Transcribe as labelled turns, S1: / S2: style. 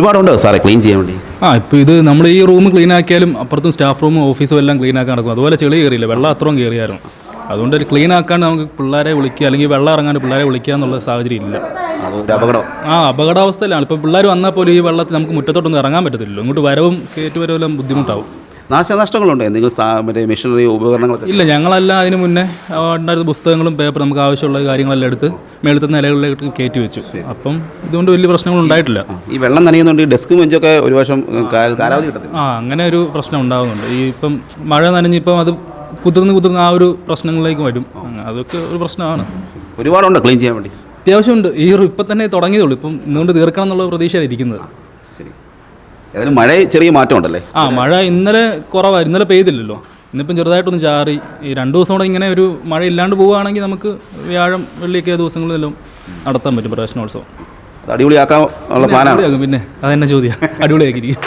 S1: ഒരുപാടുണ്ടോ സാറേ ക്ലീൻ ചെയ്യാൻ വേണ്ടി?
S2: ആ ഇപ്പോൾ ഇത് നമ്മൾ ഈ റൂം ക്ലീൻ ആക്കിയാലും അപ്പുറത്തും സ്റ്റാഫ് റൂമും ഓഫീസും എല്ലാം ക്ലീൻ ആക്കാൻ നടക്കും. അതുപോലെ ചെളി കയറിയില്ല. വെള്ളം അത്രയും കയറിയായിരുന്നു അതുകൊണ്ട് ഒരു ക്ലീൻ ആക്കാൻ നമുക്ക് പിള്ളേരെ വിളിക്കുക അല്ലെങ്കിൽ വെള്ളം ഇറങ്ങാൻ പിള്ളേരെ വിളിക്കുക എന്നുള്ള സാഹചര്യം ഇല്ല.
S1: അപകടം.
S2: ആ അപകടാവസ്ഥയിലാണ്. ഇപ്പോൾ പിള്ളേർ വന്നാൽ പോലും ഈ വെള്ളത്തിൽ നമുക്ക് മുറ്റത്തോട്ടൊന്നും ഇറങ്ങാൻ പറ്റത്തില്ലല്ലോ. ഇങ്ങോട്ട് വരവും കയറ്റുവരവും എല്ലാം ബുദ്ധിമുട്ടാവും.
S1: നാശനഷ്ടങ്ങളുണ്ടോ. എന്തെങ്കിലും മറ്റേ മെഷീനറി ഉപകരണങ്ങളൊക്കെ?
S2: ഇല്ല ഞങ്ങളെല്ലാം അതിന് മുന്നേ ഉണ്ടായിരുന്ന പുസ്തകങ്ങളും പേപ്പർ നമുക്ക് ആവശ്യമുള്ള കാര്യങ്ങളെല്ലാം എടുത്ത് മേളത്തെ നിലകളിലേക്ക് കയറ്റി വെച്ചു. അപ്പം ഇതുകൊണ്ട് വലിയ പ്രശ്നങ്ങൾ ഉണ്ടായിട്ടില്ല.
S1: ഈ വെള്ളം നനയുന്നുണ്ട് ഈ ഡെസ്ക് മെഞ്ചൊക്കെ ഒരു വർഷം കാലാവധി കിട്ടും
S2: ആ അങ്ങനെ ഒരു പ്രശ്നം ഉണ്ടാകുന്നുണ്ട് ഈ ഇപ്പം മഴ നനഞ്ഞിപ്പം അത് കുതിർന്ന് കുതിർന്ന് ആ ഒരു പ്രശ്നങ്ങളിലേക്ക് വരും. അതൊക്കെ ഒരു പ്രശ്നമാണ്.
S1: ഒരുപാടുണ്ട് ക്ലീൻ ചെയ്യാൻ വേണ്ടി.
S2: അത്യാവശ്യമുണ്ട്. ഈ ഒരു ഇപ്പം തന്നെ തുടങ്ങിയതുള്ളൂ ഇപ്പം ഇന്നുകൊണ്ട് തീർക്കണം എന്നുള്ള പ്രതീക്ഷയാണ് ഇരിക്കുന്നത്.
S1: ശരി. ഏതായാലും മഴ ചെറിയ മാറ്റം ഉണ്ടല്ലേ
S2: ആ മഴ ഇന്നലെ കുറവായിരുന്നു ഇന്നലെ പെയ്തില്ലല്ലോ. ഇന്നിപ്പം ചെറുതായിട്ടൊന്ന് ചാറി. ഈ രണ്ട് ദിവസം കൂടെ ഇങ്ങനെ ഒരു മഴ ഇല്ലാണ്ട് പോവുകയാണെങ്കിൽ നമുക്ക് വ്യാഴം വെള്ളിയൊക്കെ ദിവസങ്ങളിലെല്ലാം നടത്താൻ പറ്റും പ്രവേശനോത്സവം
S1: അത് അടിപൊളിയാക്കാൻ ഉള്ള പ്ലാനാണ്.
S2: പിന്നെ അതെന്നെ ചോദ്യം. അടിപൊളിയാക്കിയിരിക്കും.